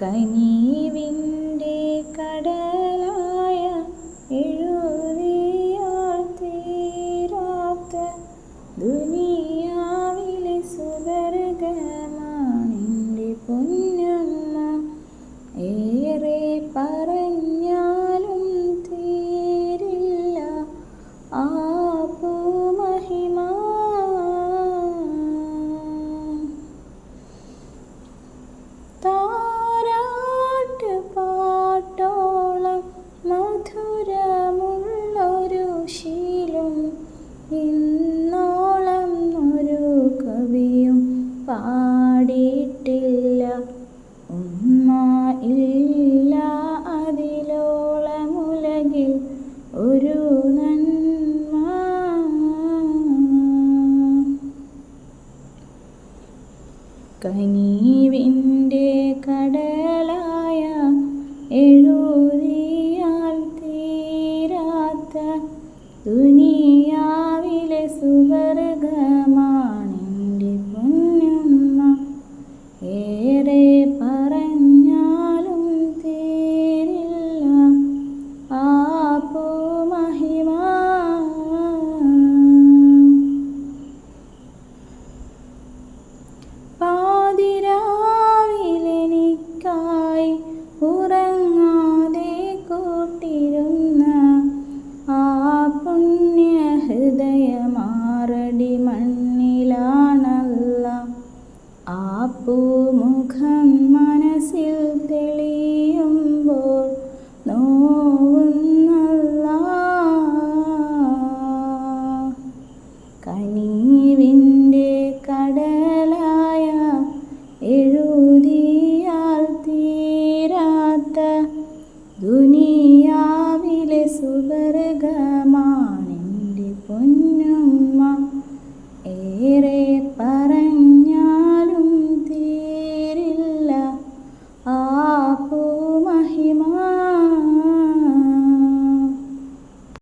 കനീവിന്റെ കടലായ എഴുതിയാൽ തീരാത്ത ദുനിയാവിലെ സുവർഗമാണെന്റെ പൊന്നമ്മ ഏറെ പറഞ്ഞാലും കനീവിന്റെ കടലായ എഴുതിയാൽ തീരാത്ത ദുനിയാവിലെ സുവർഗമാണെന്റെ കനീവിന്റെ കടലായ എഴുതിയാൽ തീരാത്ത ദുനിയാവിലെ സുവർഗമാണെന്റെ പൊന്നു